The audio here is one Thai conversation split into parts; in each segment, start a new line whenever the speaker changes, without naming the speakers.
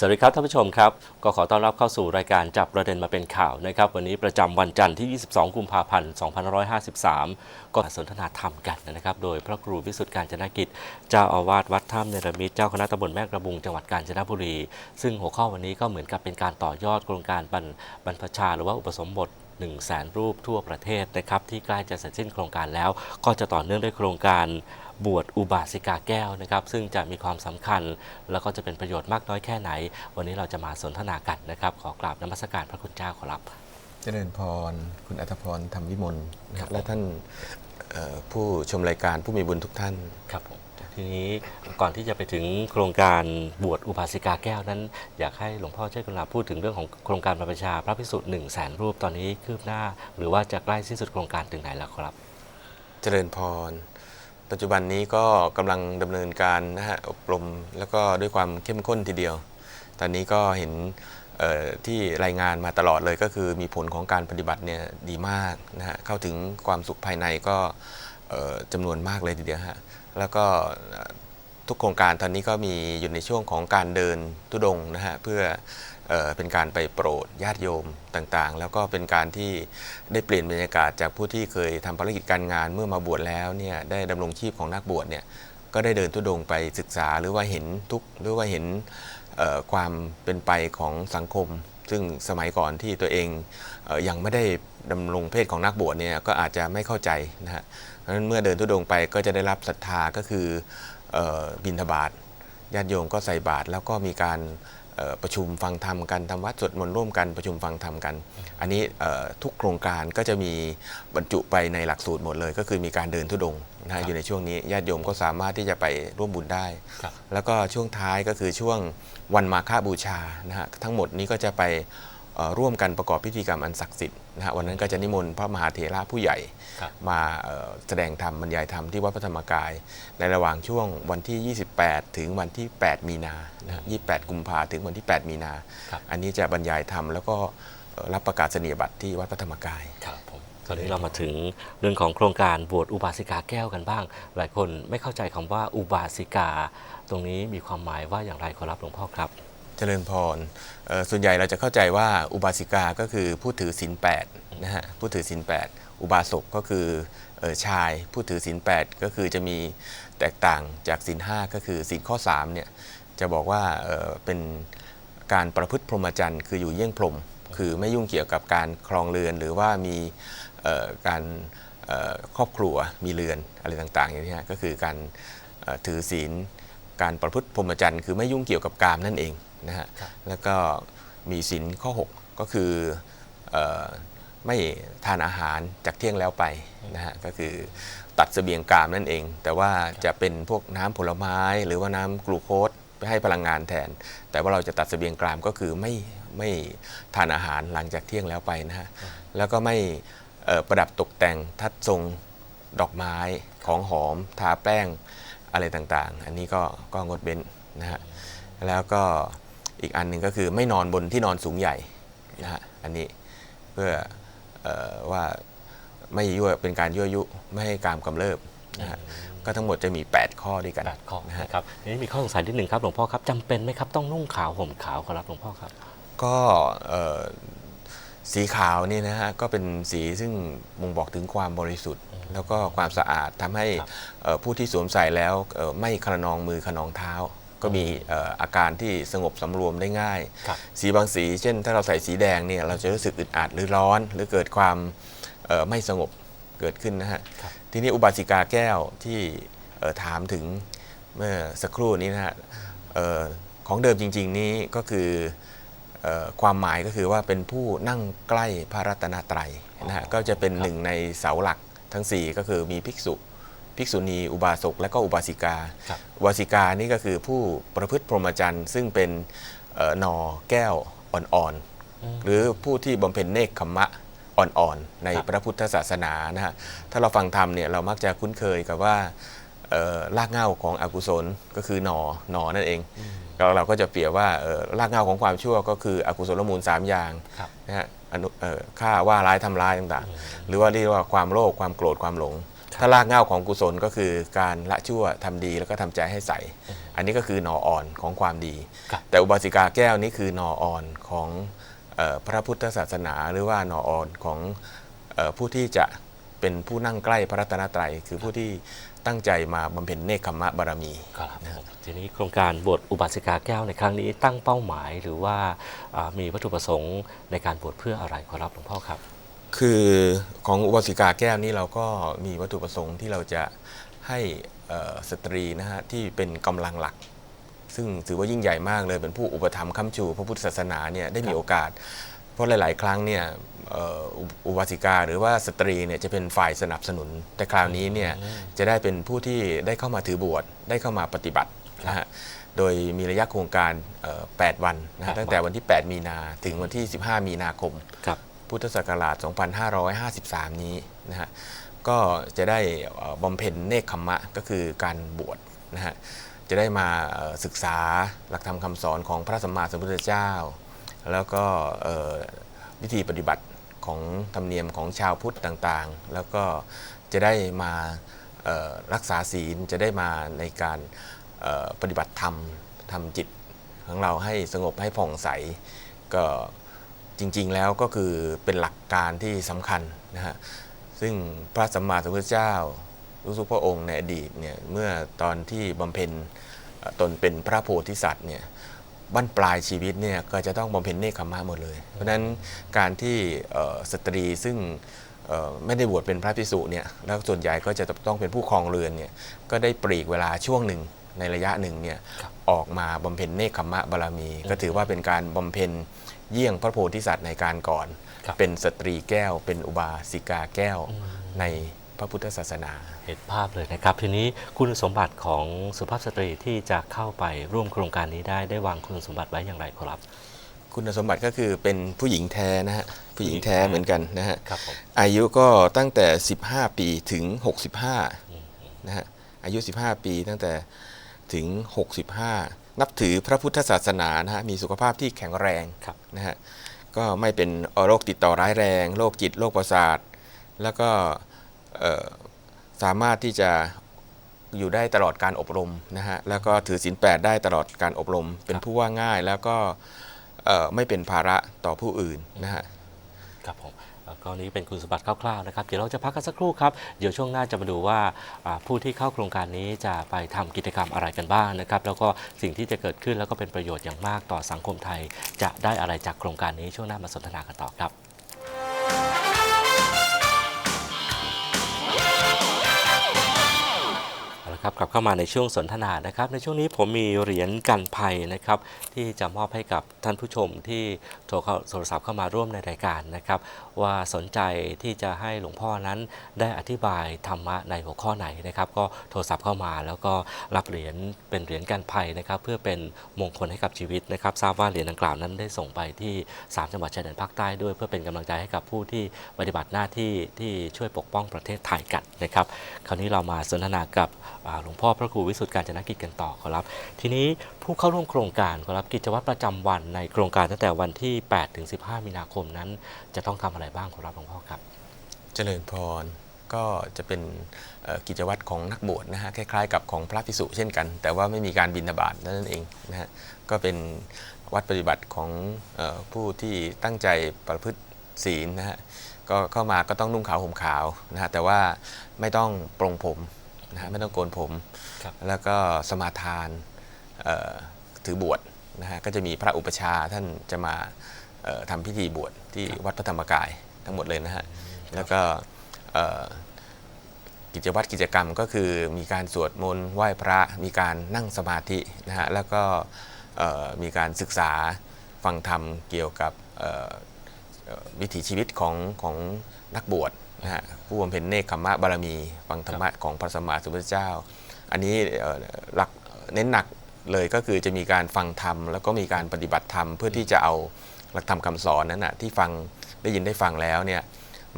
สวัสดีครับท่านผู้ชมครับ ก็ขอต้อนรับเข้าสู่รายการจับประเด็นมาเป็นข่าวนะครับ วันนี้ประจำวันจันทร์ที่ 22 กุมภาพันธ์ 2553 ก็สนทนาธรรมกันนะครับ โดยพระครูวิสุทธิการจนกิจ เจ้าอาวาสวัดถ้ำเนรมิตเจ้าคณะตำบลแม่กระบุงจังหวัดกาญจนบุรี ซึ่งหัวข้อวันนี้ก็เหมือนกับเป็นการต่อยอดโครงการบรรพชา หรือว่าอุปสมบท 1 0 0 0 0แสนรูปทั่วประเทศนะครับที่ใกล้จะเสร็จสิ้นโครงการแล้ว ก็จะต่อเนื่องด้วยโครงการบวชอุบาสิกาแก้วนะครับ ซึ่งจะมีความสำคัญ แล้วก็จะเป็นประโยชน์มากน้อยแค่ไหน วันนี้เราจะมาสนทนากันนะครับ ขอกราบนมัสการพระคุณเจ้าขอรับ
เจริญพร คุณอัธพรธรรมวิมลนะ
ครั
ฮะ
บ
และท่านเอ่อผู้ชมรายการผู้มีบุญทุกท่าน
ครับผม ทีนี้ก่อนที่จะไปถึงโครงการบวชอุบาสิกาแก้วนั้น อยากให้หลวงพ่อช่วยกรุณาพูดถึงเรื่องของโครงการบรรพชาพระภิกษุหนึ่งแสนรูปตอนนี้คืบหน้า หรือว่าจะใกล้สิ้นสุดโครงการถึงไหนแล้วครับ
เจริญพร ปัจจุบันนี้ก็กำลังดำเนินการนะฮะอบรมแล้วก็ด้วยความเข้มข้นทีเดียว ตอนนี้ก็เห็นที่รายงานมาตลอดเลยก็คือมีผลของการปฏิบัติเนี่ยดีมากนะฮะเข้าถึงความสุขภายในก็จำนวนมากเลยทีเดียวฮะ แล้วก็ทุกโครงการตอนนี้ก็มีอยู่ในช่วงของการเดินทุดงนะฮะเพื่อเออเป็นการไปโปรดญาติโยมต่างๆ แล้วก็เป็นการที่ได้เปลี่ยนบรรยากาศจากผู้ที่เคยทำภารกิจการงานเมื่อมาบวชแล้วเนี่ยได้ดำรงชีพของนักบวชเนี่ยก็ได้เดินทุดงไปศึกษาหรือว่าเห็นทุกหรือว่าเห็นความเป็นไปของสังคม ซึ่งสมัยก่อนที่ตัวเองเออยังไม่ได้ดำรงเพศของนักบวชเนี่ยก็อาจจะไม่เข้าใจนะฮะ ราะฉะนั้นเมื่อเดินทุดงค์ไปก็จะได้รับศรัทธาก็คือเอ่อบิณฑบาตญาติโยมก็ใส่บาตรแล้วก็มีการเอ่อประชุมฟังธรรมกันทำวัดสวดมนต์ร่วมกันประชุมฟังธรรมกัน อันนี้เอ่อทุกโครงการก็จะมีบรรจุไปในหลักสูตรหมดเลย ก็คือมีการเดินทุดงค์นะ
ครั
ฮะ
บ
อยู่ในช่วงนี้ญาติโยมก็สามารถที่จะไปร่วมบุญได้
ครับ
แล้วก็ช่วงท้ายก็คือช่วงวันมาฆบูชานะฮะทั้งหมดนี้ก็จะไปเอ่อ ร่วมกันประกอบพิธีกรรมอันศักดิ์สิทธิ์นะฮะวันนั้นก็จะนิมนต์พระมหาเถระผู้ใหญ่
ครับ
มาเอ่อแสดงธรรมบรรยายธรรมที่วัดพระธรรมกาย ในระหว่างช่วงวันที่ 28 ถึงวันที่ 8 มีนานะฮะ28 กุมภาถึงวันที่ 8 มีนา
ครับ
อันนี้จะบรรยายธรรมแล้วก็เอ่อรับประกาศนียบัตรที่วัดพระธรรมกาย
ครับผมตอนนี้เรามาถึงเรื่องของโครงการบวชอุบาสิกาแก้วกันบ้าง หลายคนไม่เข้าใจคำว่าอุบาสิกา ตรงนี้มีความหมายว่าอย่างไรขอรับหลวงพ่อครับ
เจริญพรส่วนใหญ่เราจะเข้าใจว่าอุบาสิกาก็คือผู้ถือศีลแปดนะฮะผู้ถือศีลแปดอุบาสกก็คืออชายผู้ถือศีลแปดก็คือจะมีแตกต่างจากศีลห้าก็คือศีลข้อ3เนี่ยจะบอกว่าเเป็นการประพฤติพรหมจรรย์คืออยู่เยี่ยงพรหมคือไม่ยุ่งเกี่ยวกับการครองเรือน หรือว่ามีการครอบครัวมีเรือนอะไรต่างๆอย่างนี้ฮะก็คือการถือศีลการประพฤติพรหมจรรย์คือไม่ยุ่งเกี่ยวกับกามนั่นเอง นะฮะ
ครับ
แล้วก็มีศีลข้อ 6 ก็คือเออไม่ทานอาหารจากเที่ยงแล้วไปนะฮะก็คือตัดเสบียงกามนั่นเอง แต่ว่าจะเป็นพวกน้ำผลไม้หรือว่าน้ำกลูโคสไปให้พลังงานแทน แต่ว่าเราจะตัดเสบียงกามก็คือไม่ไม่ทานอาหารหลังจากเที่ยงแล้วไปนะฮะแล้วก็ไม่เอ่อประดับตกแต่งทัดทรงดอกไม้ของหอมทาแป้งอะไรต่างๆ อันนี้ก็ก็งดเว้นนะฮะแล้วก็ อีกอันหนึ่งก็คือไม่นอนบนที่นอนสูงใหญ่นะฮะอันนี้เพื่อเออว่าไม่ยั่วเป็นการยั่วยุไม่ให้การกำเริบนะฮะก็ทั้งหมดจะมี 8 ข้อด้วยกัน
แปดข้อ
นะฮะ
นะครับทีนี้มีข้อสงสัยนิดหนึ่งครับหลวงพ่อครับจำเป็นไหมครับต้องนุ่งขาวห่มขาวขอรับหลวงพ่อครับ
ก็เอ่อสีขาวนี่นะฮะก็เป็นสีซึ่งบ่งบอกถึงความบริสุทธิ์ แล้วก็ความสะอาดทำให้
ครับ
เอ่อผู้ที่สวมใส่แล้วเอ่อไม่ขนองมือขนองเท้า ก็มีเอ่ออาการที่สงบสำรวมได้ง่าย
ครับ
สีบางสี เช่น ถ้าเราใส่สีแดงเนี่ยเราจะรู้สึกอึดอัดหรือร้อน หรือเกิดความเอ่อไม่สงบเกิดขึ้นนะฮะ
ครับ
ทีนี้อุบาสิกาแก้วที่เอ่อถามถึงเมื่อสักครู่นี้นะฮะเอ่อของเดิมจริง ๆ นี้ก็คือเอ่อความหมายก็คือว่าเป็นผู้นั่งใกล้พระรัตนตรัยนะฮะก็จะเป็นหนึ่งในเสาหลักทั้ง 4 ก็คือมีภิกษุ ภิกษุณี อุบาสกและก็อุบาสิกา
ครับ
อุบาสิกานี่ก็คือผู้ประพฤติพรหมจรรย์ ซึ่งเป็นเอ่อหนอแก้วอ่อนๆ หรือผู้ที่บำเพ็ญเนคขมมะอ่อนๆ ใน
ครับ
พระพุทธศาสนานะฮะถ้าเราฟังธรรมเนี่ยเรามักจะคุ้นเคยกับว่าเอ่อรากเหง้าของอกุศลก็คือหนอหนอนั่นเองเราเราก็จะเปรียบว่าเอ่อรากเหง้าของความชั่วก็คืออกุศลมูล 3 อย่าง
ครับ
นะฮะอนุเอ่อฆ่าว่าร้ายทำร้ายต่างๆ หรือว่าเรียกว่าความโลภความโกรธความหลง ถ้ารากเหง้าของกุศลก็คือการละชั่วทำดีแล้วก็ทำใจให้ใส อันนี้ก็คือหนออ่อนของความดี
ครับ
แต่อุบาสิกาแก้วนี่คือหนออ่อนของเออพระพุทธศาสนา หรือว่าหนออ่อนของเออผู้ที่จะเป็นผู้นั่งใกล้พระรัตนตรัย คือผู้ที่ตั้งใจมาบำเพ็ญเนคขมมะบารมี
ครับผมทีนี้โครงการบวชอุบาสิกาแก้วในครั้งนี้ตั้งเป้าหมายหรือว่าอ่ามีวัตถุประสงค์ในการบวชเพื่ออะไรขอรับหลวงพ่อครับ
คือของอุบาสิกาแก้วนี่เราก็มีวัตถุประสงค์ที่เราจะให้สตรีนะฮะที่เป็นกำลังหลัก ซึ่งถือว่ายิ่งใหญ่มากเลยเป็นผู้อุปถัมภ์ค้ำชูพระพุทธศาสนาเนี่ยได้มีโอกาส เพราะหลาย ๆ ครั้งเนี่ยอุบาสิกาหรือว่าสตรีเนี่ยจะเป็นฝ่ายสนับสนุน แต่คราวนี้เนี่ยจะได้เป็นผู้ที่ได้เข้ามาถือบวชได้เข้ามาปฏิบัตินะฮะโดยมีระยะโครงการ 8 วันนะฮะตั้งแต่วันที่ 8 มีนา ถึงวันที่ 15 มีนาคม
ครับ
พุทธศักราช 2553 นี้นะฮะก็จะได้บำเพ็ญเนคขมมะก็คือการบวชนะฮะจะได้มาศึกษาหลักธรรมคำสอนของพระสัมมาสัมพุทธเจ้า แล้วก็วิธีปฏิบัติของธรรมเนียมของชาวพุทธต่างๆ แล้วก็จะได้มารักษาศีลจะได้มาในการปฏิบัติธรรมทำจิตของเราให้สงบให้ผ่องใสก็ จริง ๆ แล้วก็คือเป็นหลักการที่สำคัญนะฮะซึ่งพระสัมมาสัมพุทธเจ้ารู้สึกพระองค์ในอดีตเนี่ยเมื่อตอนที่บำเพ็ญตนเป็นพระโพธิสัตว์เนี่ยบั้นปลายชีวิตเนี่ยก็จะต้องบำเพ็ญเนคขมมะหมดเลย เพราะฉะนั้นการที่สตรีซึ่งไม่ได้บวชเป็นพระภิกษุเนี่ยแล้วส่วนใหญ่ก็จะต้องเป็นผู้ครองเรือนเนี่ยก็ได้ปลีกเวลาช่วงหนึ่ง ในระยะหนึ่งเนี่ย
ครับ
ออกมาบำเพ็ญเนคขมมะบารมี ก็ถือว่าเป็นการบำเพ็ญเยี่ยงพระโพธิสัตว์ในการก่อน
ครับ
เป็นสตรีแก้ว เป็นอุบาสิกาแก้วในพระพุทธศาสนา
เห็นภาพเลยนะครับ ทีนี้คุณสมบัติของสุภาพสตรีที่จะเข้าไปร่วมโครงการนี้ได้ได้วางคุณสมบัติไว้อย่างไรขอรับ
คุณสมบัติก็คือเป็นผู้หญิงแท้นะฮะผู้หญิงแท้เหมือนกันนะฮะ
ครับผม
อายุก็ตั้งแต่ 15 ปีถึง 65นะฮะ อายุ 15 ปีตั้งแต่ ถึง 65 นับถือพระพุทธศาสนานะฮะมีสุขภาพที่แข็งแรง
ครับ
นะฮะก็ไม่เป็นโรคติดต่อร้ายแรงโรคจิตโรคประสาท แล้วก็เอ่อสามารถที่จะอยู่ได้ตลอดการอบรมนะฮะแล้วก็ถือศีลแปดได้ตลอดการอบรม เป็นผู้ว่าง่ายแล้วก็เอ่อไม่เป็นภาระต่อผู้อื่นนะฮะ
ครับผมแล้ว ก็นี้เป็นคุณสมบัติคร่าวๆนะครับ เดี๋ยวเราจะพักกันสักครู่ครับ เดี๋ยวช่วงหน้าจะมาดูว่าผู้ที่เข้าโครงการนี้จะไปทำกิจกรรมอะไรกันบ้างนะครับ แล้วก็สิ่งที่จะเกิดขึ้นแล้วก็เป็นประโยชน์อย่างมากต่อสังคมไทย จะได้อะไรจากโครงการนี้ช่วงหน้ามาสนทนากันต่อครับ เอาละครับกลับเข้ามาในช่วงสนทนานะครับ ในช่วงนี้ผมมีเหรียญกันภัยนะครับ ที่จะมอบให้กับท่านผู้ชมที่โทรเข้าโทรศัพท์เข้ามาร่วมในรายการนะครับ ว่าสนใจที่จะให้หลวงพ่อนั้นได้อธิบายธรรมะในหัวข้อไหนนะครับ ก็โทรศัพท์เข้ามาแล้วก็รับเหรียญเป็นเหรียญกันภัยนะครับ เพื่อเป็นมงคลให้กับชีวิตนะครับ ทราบว่าเหรียญดังกล่าวนั้นได้ส่งไปที่ 3 จังหวัดชายแดนภาคใต้ด้วย เพื่อเป็นกำลังใจให้กับผู้ที่ปฏิบัติหน้าที่ที่ช่วยปกป้องประเทศไทยกันนะครับ คราวนี้เรามาสนทนากับหลวงพ่อพระครูวิสุทธิ์การจนกิจกันต่อขอรับ ทีนี้ผู้เข้าร่วมโครงการขอรับกิจวัตรประจำวันในโครงการตั้งแต่วันที่8ถึง15 มีนาคมนั้น จะต้องทำอะไรบ้างขอรับหลวงพ่อครับ
เจริญพรก็จะเป็นกิจวัตรของนักบวชนะฮะคล้ายๆ กับของพระภิกษุเช่นกัน แต่ว่าไม่มีการบิณฑบาตนั่นเองนะฮะก็เป็นวัดปฏิบัติของออผู้ที่ตั้งใจประพฤติศีลนะฮะก็เข้ามาก็ต้องนุ่งขาวห่มขาวนะฮะแต่ว่าไม่ต้องปรงผม นะฮะไม่ต้องโกนผม
ครับ
แล้วก็สมาทานเอ่อถือบวชนะฮะก็จะมีพระอุปชฌาย์ท่านจะมาเอ่อทำพิธีบวชที่วัดพระธรรมกายทั้งหมดเลยนะฮะแล้วก็เอ่อกิจวัตรกิจกรรมก็คือมีการสวดมนต์ไหว้พระมีการนั่งสมาธินะฮะแล้วก็เอ่อมีการศึกษาฟังธรรมเกี่ยวกับเอ่อ เอ่อวิถีชีวิตของของนักบวช นะฮะผู้บำเพ็ญเนคขมมะบารมีฟังธรรมะของพระสัมมาสัมพุทธเจ้า อันนี้เอ่อหลักเน้นหนักเลยก็คือจะมีการฟังธรรม แล้วก็มีการปฏิบัติธรรม เพื่อที่จะเอาหลักธรรมคำสอนนั้นนะที่ฟังได้ยินได้ฟังแล้วเนี่ย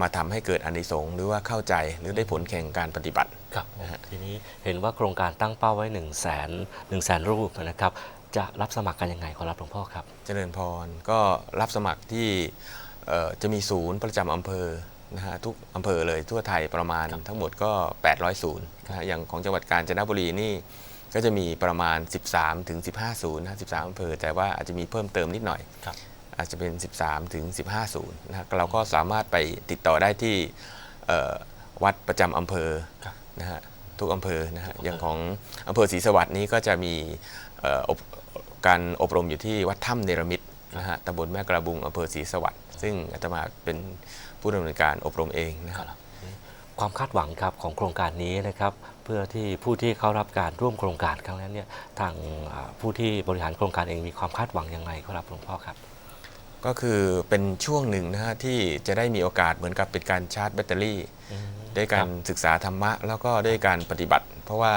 มาทำให้เกิดอานิสงส์หรือว่าเข้าใจหรือได้ผลแข่งการปฏิบัติ
ครับทีนี้เห็นว่าโครงการตั้งเป้าไว้1 0 0 0 0แสนหนึ่งแสนรูปนะครับจะรับสมัครกันยังไงขอรับหลวงพ่อครับ
เจริญพรก็รับสมัครที่เอ่อจะมีศูนย์ประจำอำเภอ นะฮะทุกอำเภอเลยทั่วไทยประมาณทั้งหมดก็ 800ศูนย์นะฮะอย่างของจังหวัดกาญจนบุรีนี่ก็จะมีประมาณ 13ถึง15ศูนย์นะ13อำเภอ แต่ว่าอาจจะมีเพิ่มเติมนิดหน่อย
ครับ
อาจจะเป็น 13 ถึง 15ศูนย์นะฮะเราก็สามารถไปติดต่อได้ที่เอ่อวัดประจำอำเภอ
ครับ
นะฮะทุกอำเภอนะฮะอย่างของอำเภอศรีสวัสดิ์นี้ก็จะมีเอ่ออบการอบรมอยู่ที่วัดถ้ำเนรมิตนะฮะตำบลแม่กระบุงอำเภอศรีสวัสดิ์ซึ่งอาตมาเป็น ผู้ดำเนินการอบรมเองนะ
ค
ค
รั
รั
บบความคาดหวังครับของโครงการนี้นะครับเพื่อที่ผู้ที่เข้ารับการร่วมโครงการครั้งนั้นเนี่ยทางอ่าผู้ที่บริหารโครงการเองมีความคาดหวังยังไงครับหลวงพ่อครับ
ก็คือเป็นช่วงหนึ่งนะฮะที่จะได้มีโอกาสเหมือนกับเป็นการชาร์จแบตเตอรี่ด้วยการศึกษาธรรมะ แล้วก็ด้วยการปฏิบัติ เพราะว่า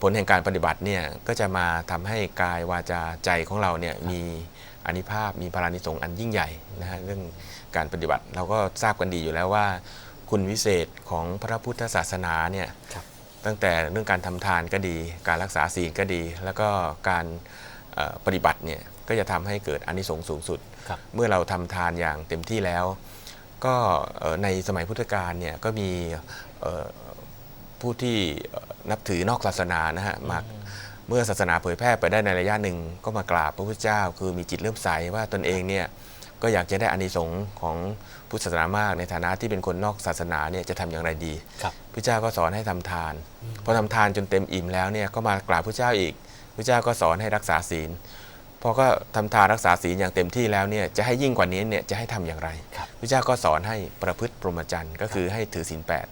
ผลแห่งการปฏิบัติเนี่ยก็จะมาทำให้กายวาจาใจของเราเนี่ยมีอานิภาพมีพลานิสงส์อันยิ่งใหญ่นะฮะเรื่อง การปฏิบัติ เราก็ทราบกันดีอยู่แล้วว่า คุณวิเศษของพระพุทธศาสนาเนี่ย
ครับ
ตั้งแต่เรื่องการทำทานก็ดี การรักษาศีลก็ดี แล้วก็การเอ่อปฏิบัติเนี่ยก็จะทำให้เกิดอานิสงส์สูงสุด
ครับ
เมื่อเราทำทานอย่างเต็มที่แล้ว ก็เอ่อในสมัยพุทธกาลเนี่ยก็มีเอ่อผู้ที่เอ่อนับถือนอกศาสนานะฮะมาเมื่อศาสนาเผยแพร่ไปได้ในระยะหนึ่งก็มากราบพระพุทธเจ้า คือมีจิตเลื่อมใสว่าตนเองเนี่ย ก็อยากจะได้อานิสงส์ของพุทธศาสนามากในฐานะที่เป็นคนนอกศาสนาเนี่ยจะทำอย่างไรดี
ครับ
พระเจ้าก็สอนให้ทำทานพอทำทานจนเต็มอิ่มแล้วเนี่ยก็มากราบพระเจ้าอีกพระเจ้าก็สอนให้รักษาศีลพอก็ทำทานรักษาศีลอย่างเต็มที่แล้วเนี่ยจะให้ยิ่งกว่านี้เนี่ยจะให้ทำอย่างไร
ครับ
พระเจ้าก็สอนให้ประพฤติพรหมจรรย์ก็คือให้ถือศีลแปด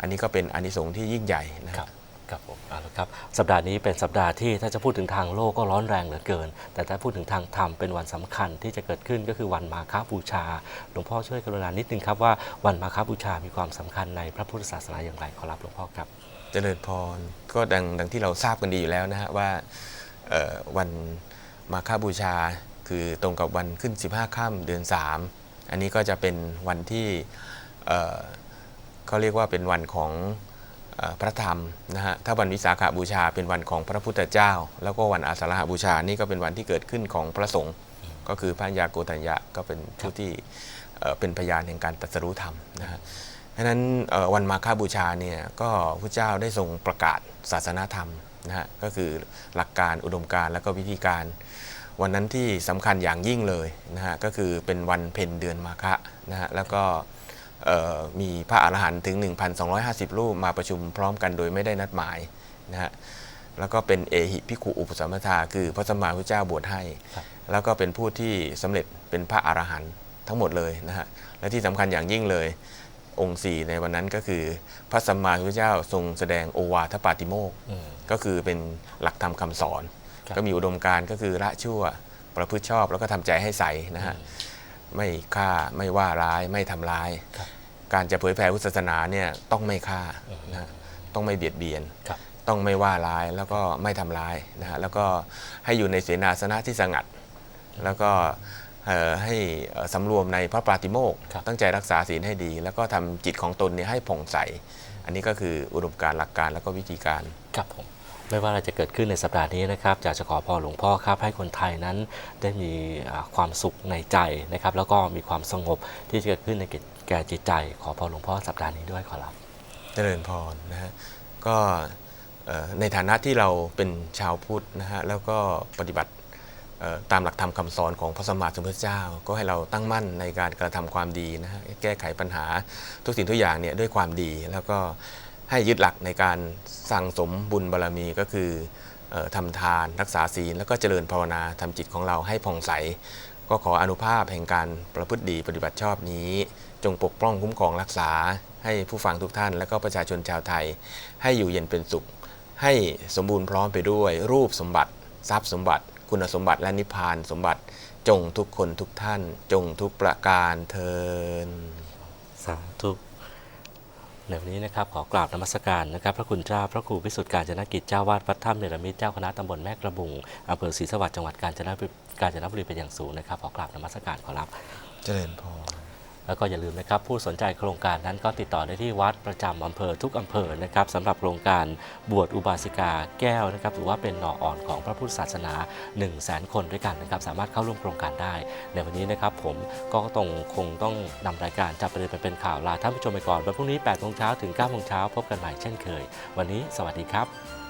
อันนี้ก็เป็นอานิสงส์ที่ยิ่งใหญ่นะค
ครับรับ ครับผมเอาละครับสัปดาห์นี้เป็นสัปดาห์ที่ถ้าจะพูดถึงทางโลกก็ร้อนแรงเหลือเกิน แต่ถ้าพูดถึงทางธรรมเป็นวันสำคัญที่จะเกิดขึ้นก็คือวันมาฆบูชา หลวงพ่อช่วยกรุณานิดนึงครับว่าวันมาฆบูชามีความสำคัญในพระพุทธศาสนาอย่างไรขอรับหลวงพ่อครับ
เจริญพรก็ดังดังที่เราทราบกันดีอยู่แล้วนะฮะว่าวันมาฆบูชาคือตรงกับวันขึ้น 15ค่ำเดือน 3 อันนี้ก็จะเป็นวันที่เขาเรียกว่าเป็นวันของ พระธรรมนะฮะถ้าวันวิสาขาบูชาเป็นวันของพระพุทธเจ้า แล้วก็วันอาสาฬหบูชานี่ก็เป็นวันที่เกิดขึ้นของพระสงฆ์ก็คือพระยาโกตัญญะก็เป็นผู้ที่เป็นพยานแห่งการตรัสรู้ธรรมนะฮะดังนั้นวันมาฆบูชาเนี่ยก็พระเจ้าได้ทรงประกาศศาสนาธรรมนะฮะก็คือหลักการอุดมการและก็วิธีการ วันนั้นที่สำคัญอย่างยิ่งเลยนะฮะก็คือเป็นวันเพ็ญเดือนมาฆะนะฮะแล้วก็ มีพระอรหันต์ถึง 1,250 รูปมาประชุมพร้อมกันโดยไม่ได้นัดหมายนะฮะแล้วก็เป็นเอหิพิขุอุปสัมปทาคือพระสัมมาพุทธเจ้าบวชให้
ครับ
แล้วก็เป็นผู้ที่สำเร็จเป็นพระอรหันต์ทั้งหมดเลยนะฮะและที่สำคัญอย่างยิ่งเลยองค์สี่ในวันนั้นก็คือ พระสัมมาสัมพุทธเจ้าทรงแสดงโอวาทปาติโมกข์
อืม
ก็คือเป็นหลักธรรมคำสอน
ครับ
ก็มีอุดมการณ์ก็คือละชั่วประพฤติชอบแล้วก็ทำใจให้ใสนะฮะ ไม่ฆ่าไม่ว่าร้ายไม่ทำร้าย
ครับ
การจะเผยแผ่พุทธศาสนาเนี่ยต้องไม่ฆ่านะฮะต้องไม่เบียดเบียน
ครับ
ต้องไม่ว่าร้ายแล้วก็ไม่ทำร้ายนะฮะแล้วก็ให้อยู่ในเสนาสนะที่สงัด แล้วก็เอ่อให้เอ่อสำรวมในพระปาติโมกข์
ครับ
ตั้งใจรักษาศีลให้ดี แล้วก็ทำจิตของตนเนี่ยให้ผ่องใส อันนี้ก็คืออุดมการณ์หลักการแล้วก็วิธีการ
ครับผม ไม่ว่าอะไรจะเกิดขึ้นในสัปดาห์นี้นะครับอยากจะขอพรหลวงพ่อครับให้คนไทยนั้นได้มีความสุขในใจนะครับ แล้วก็มีความสงบที่จะเกิดขึ้นในแก่จิตใจ ขอพรหลวงพ่อสัปดาห์นี้ด้วยขอรับ
เจริญพรนะฮะก็ในฐานะที่เราเป็นชาวพุทธนะฮะแล้วก็ปฏิบัติตามหลักธรรมคำสอนของพระสัมมาสมพุทธเจ้า ก็ให้เราตั้งมั่นในการกระทำความดีนะฮะแก้ไขปัญหาทุกสิ่งทุกอย่างเนี่ยด้วยความดีแล้วก็ ให้ยึดหลักในการสั่งสมบุญบารมีก็คือเออทำทานรักษาศีลแล้วก็เจริญภาวนาทำจิตของเราให้ผ่องใส ก็ขออนุภาพแห่งการประพฤติดีปฏิบัติชอบนี้ จงปกป้องคุ้มครองรักษา ให้ผู้ฟังทุกท่าน และก็ประชาชนชาวไทย ให้อยู่เย็นเป็นสุข ให้สมบูรณ์พร้อมไปด้วย รูปสมบัติทรัพย์สมบัติ คุณสมบัติและนิพพานสมบัติจงทุกคนทุกท่าน จงทุกประการเทิน
สาธุ ในวันนี้นะครับขอกราบนมัสการนะครับพระคุณเจ้าพระครูพิสุทธิ์การจนกิจเจ้าวาดวัดถ้ำเนรมิตเจ้าคณะตำบลแม่กระบุงอำเภอศรีสวัสดิ์จังหวัดกาญจนบุรีกาญจนบุรีเป็นอย่างสูงนะครับขอกราบนมัสการขอรับ
เจริญพร
แล้วก็อย่าลืมนะครับผู้สนใจโครงการนั้นก็ติดต่อได้ที่วัดประจำอำเภอทุกอำเภอนะครับสำหรับโครงการบวชอุบาสิกาแก้วนะครับถือว่าเป็นหน่ออ่อนของพระพุทธศาสนา 1 0 0 0 0แสนคนด้วยกันนะครับสามารถเข้าร่วมโครงการได้ ในวันนี้นะครับผมก็ต้องคงต้องนำรายการจับประเด็นไปเป็นข่าวลาท่านผู้ชมไปก่อนวันพรุ่งนี้8โมงเช้าถึง9โมงเช้าพบกันใหม่เช่นเคย วันนี้สวัสดีครับ